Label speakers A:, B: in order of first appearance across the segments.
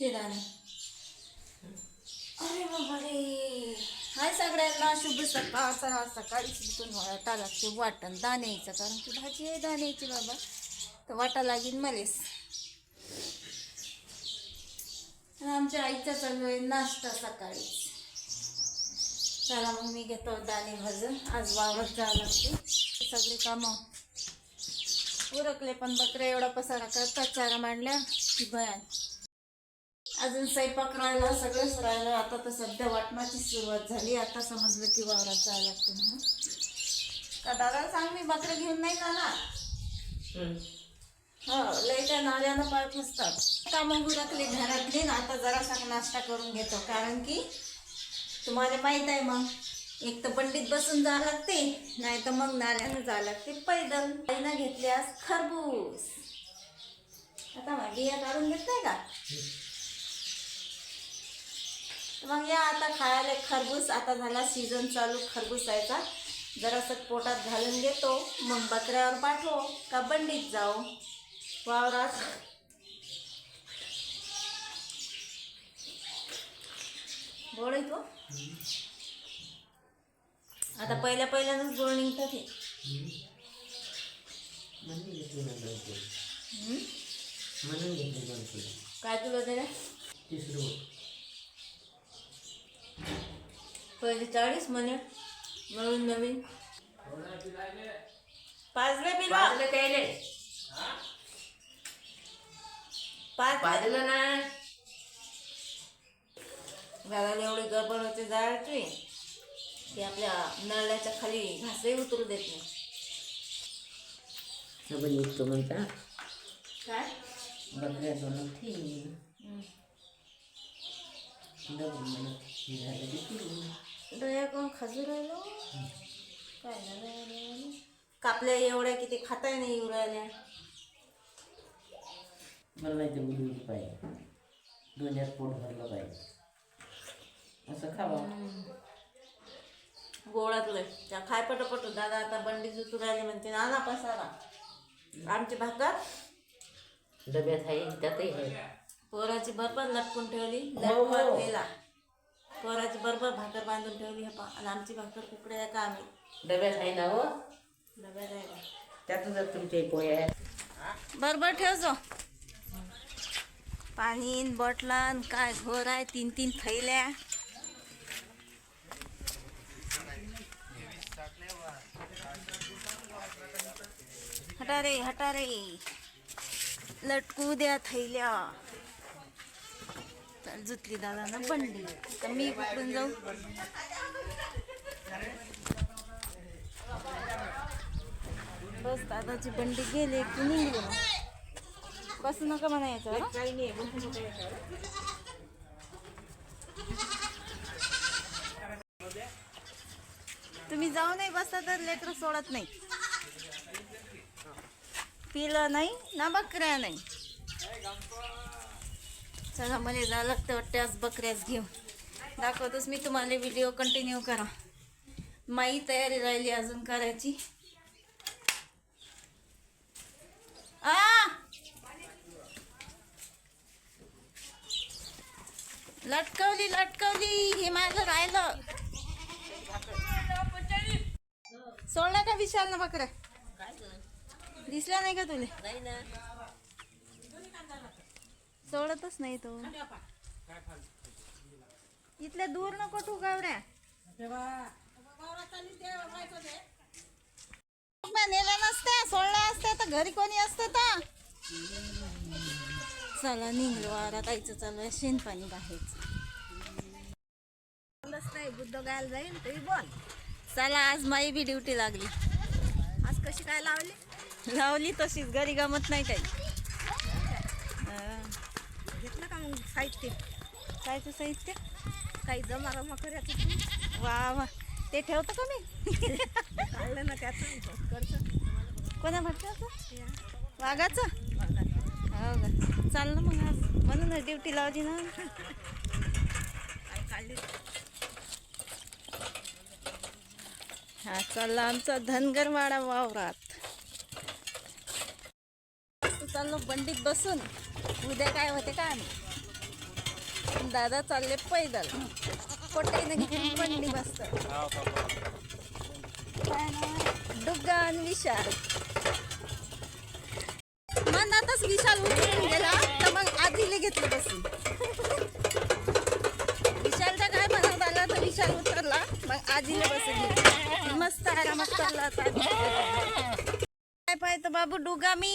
A: ते दाणे अरे बाबा रे. हाय सगळ्यांना शुभ सकाळ. चला सकाळी उठून वाटा लागते. वाटण दाण्याचं कारण की भाजी आहे दाण्याची बाबा. तर वाटा लागेल मलेच आमच्या आईचा चालू आहे नाश्ता सकाळी चला मग मी घेतो दाणे भाजून. आज वावर जावं लागते. सगळे कामं उरकले पण बकऱ्या एवढा पसारा करतात चारा मांडल्या की भयान. अजून स्वयंपाक राहिला सगळंच राहिलं. आता तर सध्या वाटणाची सुरुवात झाली. आता समजलं की वावरात जावं लागतं म्हणून. का दादा सांग मी बकऱ्या घेऊन नाही जाणार? हो लय त्या नाल्यानं पाय फसतात कामं उरकले घरातली ना आता जरासा नाश्ता करून घेतो. कारण की तुम्हाला माहीत आहे मग एक तर पंडित बसून जावं लागते नाही तर मग नाल्यानं जावं लागते. पैदल. आईनं घेतले आज खरबूज. आता मग बिया काढून घेतलाय का? मग या आता खायला खरबूज आता झाला सीझन चालू खरबूजाचा जरासं पोटात घालून घेतो. मग बकऱ्यावर पाठवो का बंडीत जाऊ? वावरात. गोड येतो आता पहिल्या पहिल्यानंच गोळ निघतात हे. काय तुला त्याला? पहिले चाळीस म्हणे म्हणून नवीन पाचले बिल.
B: पाजलं त्याले
A: पाच
B: पाजलं ना.
A: घराला एवढी गडबड होते जायची की आपल्या नळल्याच्या खाली घासही उतरू देत नाही.
B: डबल निघतो म्हणता.
A: काय?
B: बकऱ्या दोन ठीक. डबल म्हणत झालं की
A: कोण खाजू राहिलो काय झालं? कापल्या एवढ्या किती खाताय नाही येऊ राहिल्या
B: मला नाही ते उलवली पाहिजे. दोन्यात पोट भरलं पाहिजे. असं खावा
A: गोळा तुला त्या खाय पटपट दादा आता बंडी जुतू राहिले म्हणते नाना पसारा. आमची भाकर?
B: डब्यात आहे त्यातही आहे.
A: पोराची बरोबर लटकून ठेवली.
B: हो, हो.
A: लटकून गेला पोराची बरोबर भाकर बांधून ठेवली हपा आणि आमची भाकर कुकड्या का आम्ही?
B: डब्यात आहे ना हो.
A: डब्यात आहे का?
B: त्यातच जर तुमचे पोहे आहे
A: बरोबर ठेव जो. पाणी न बॉटला न काय घोर आहे तीन तीन थैल्या. हटा रे हटा रे लटकू द्या थैल्या. जुतली दादा ना बंडी. तर मी पकडून जाऊ. बस दादाची बंडी गेली की निघली. मग बसू नका म्हणायचं तुम्ही जाऊ नाही बसता तर लेकर सोडत नाही. पिलं नाही ना बकऱ्या नाही. चला मला जावं लागतं वाटतं आज बकऱ्याच घेऊन. दाखवतोच मी तुम्हाला व्हिडिओ कंटिन्यू करा. माई तयारी राहिली अजून करायची. आ! लटकवली लटकवली हे माझं राहिलं. सोडला का विशाल ना बकऱ्या दिसला नाही का तुले?
B: नाही
A: सोडतच नाही तो. इथल्या दूर नको तू गावऱ्या. नेल्या नसत्या सोडल्या असत्या तर घरी कोणी असतं तर. चला निघलो वारा काहीच चालू आहे शेण पाणी बाहेरच नाही बुद्ध गायला जाईल तरी बोल. चला आज माई बी ड्युटी लागली. आज कशी काय लावली? लावली तशीच घरी गमत नाही काही हा.
C: घेतलं का मग साहित्य.
A: कायचं साहित्य?
C: काही जमा रमा करायचं
A: वा वा. ते ठेवतं का मी?
C: काढलं ना त्याचं. करतं
A: कोणा भटकाचं वाघाचं? हो का. चाललं मग आज. म्हणून ड्युटी लावली ना.
C: काढले.
A: हा चालला आमचा धनगरवाडा वावरात. चाललो बंडीत बसून. उद्या काय होते काय आम्ही? दादा चालले पैदल. पोटे घेऊन पडली मस्त. डुग्गा आणि विशाल. मनातच विशाल उतरून गेला तर मग आधीले घेतलं बसून. विशालचा काय मनात आला तर विशाल उतरला मग आधीले बसून मस्त आरामात चालला काय पाहिजे बाबू डुगा मी?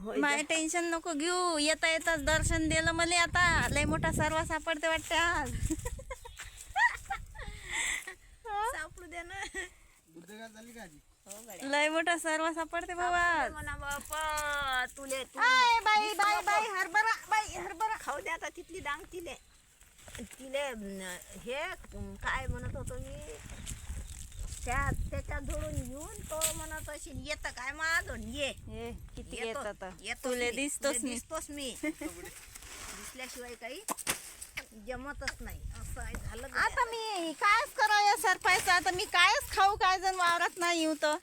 A: माय टेन्शन नको घेऊ. येता येताच दर्शन दिलं मला आता. लय मोठा सर्व सापडते वाटते आज.
C: सापडू दे ना.
A: लय मोठा सर्व सापडते बाबा.
C: तुले
A: बाई बाई बाई हरभरा बाई हरभरा.
C: खाऊ दे आता तिथली डांग तिले. तिले हे काय म्हणत होतो मी? त्या त्याच्यात जोडून घेऊन तो म्हणत असेल येतं काय माझं ये.
A: हे किती
C: येतो,
A: येत आता?
C: येतोच
A: तुले
C: मी,
A: दिसतोस
C: तुले
A: मी.
C: दिसतोस मी. दिसल्याशिवाय काही जमतच नाही. असं आहे, झालं.
A: आता मी कायच करावं सरपायचं आता मी कायच खाऊ काय जण वावरात नाही येऊ तर.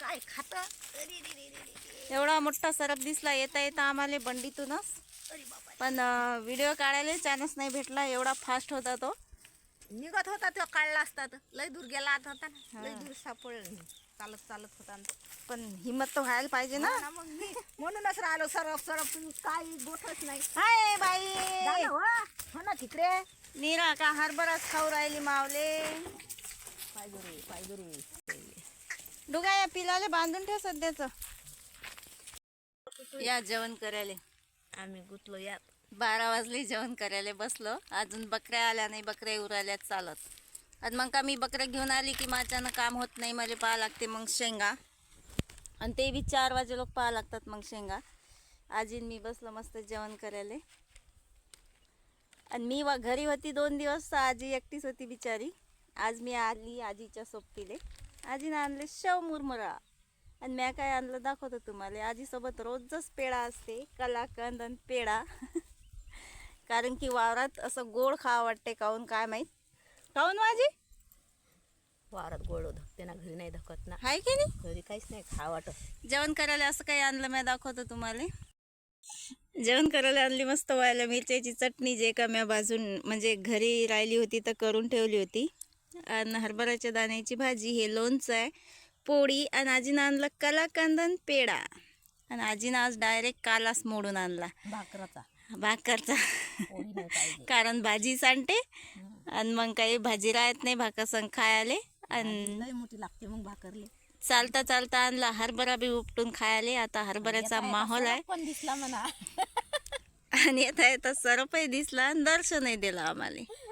C: काय खात? अरे रे रे रे रे रे.
A: एवढा मोठा सरप दिसला येता येता आम्हाला बंडीतूनच.
C: अरे
A: पण व्हिडिओ काढायला चान्स नाही भेटला एवढा फास्ट होता तो.
C: निघत होता तो काढला असता तर. लय दूर गेला आता होता ना. लय दूर सापड चालत चालत होता. ना तो.
A: पण हिंमत तर व्हायला पाहिजे ना.
C: हो मग. मी म्हणूनच राहिलो सरप सरप काही गोठच नाही.
A: हाय बाई.
C: झालं हो हो ना तिकडे.
A: नीरा का हरभराच खाऊ राहिली मावले
C: पाहिजे रे पाहिजे रे
A: डुगा या पिलाले बांधून ठेव सध्याच. या जेवण करायला.
C: आम्ही गुतलो यात.
A: बारा वाजले जेवण करायला बसलो. अजून बकऱ्या आल्या नाही बकऱ्या उरायला चालत. आणि मग का मी बकऱ्या घेऊन आली की माझ्यानं काम होत नाही मला पाहा लागते मग शेंगा. आणि ते बी चार वाजे लोक पाहा लागतात मग शेंगा. आजीन मी बसलो मस्त जेवण करायला. आणि मी वा घरी होती दोन दिवस तर आजी एकटीच होती बिचारी. आज मी आली आजीच्या सोबतीले. आजीनं आणले शेव मुरमुरा. आणि म्या काय आणलं दाखवतो तुम्हाला. आजीसोबत रोजच पेढा असते कलाकंद आणि पेढा. कारण की वावरात असं गोड खावं वाटते काहून काय माहीत? काहून माझी
C: वारात गोड धकते ना घरी नाही धकत ना.
A: आहे की नाही?
C: घरी काहीच नाही खा वाटत.
A: जेवण करायला असं काही आणलं मी दाखवतो तुम्हाला. जेवण करायला आणली मस्त व्हायला मिरच्याची चटणी जे का म्या भाजून म्हणजे घरी राहिली होती तर करून ठेवली होती. आणि हरभऱ्याच्या दाण्याची भाजी हे लोणचं आहे पोळी आणि आजीनं आणलं कलाकंद आणि पेढा. आणि आजीनं आज डायरेक्ट कालाच मोडून आणला.
C: भाकराचा.
A: भाकरचा कारण भाजी सांडते आणि मग काही भाजी राहत नाही भाकर संग खायले आणि
C: मोठी लागते मग भाकरले.
A: चालता चालता आणला हरभरा बी उपटून खायले. आता हरभऱ्याचा माहोल आहे.
C: पण दिसला म्हणा.
A: आणि येता येता सरपही दिसला आणि दर्शनही दिलं आम्हाला.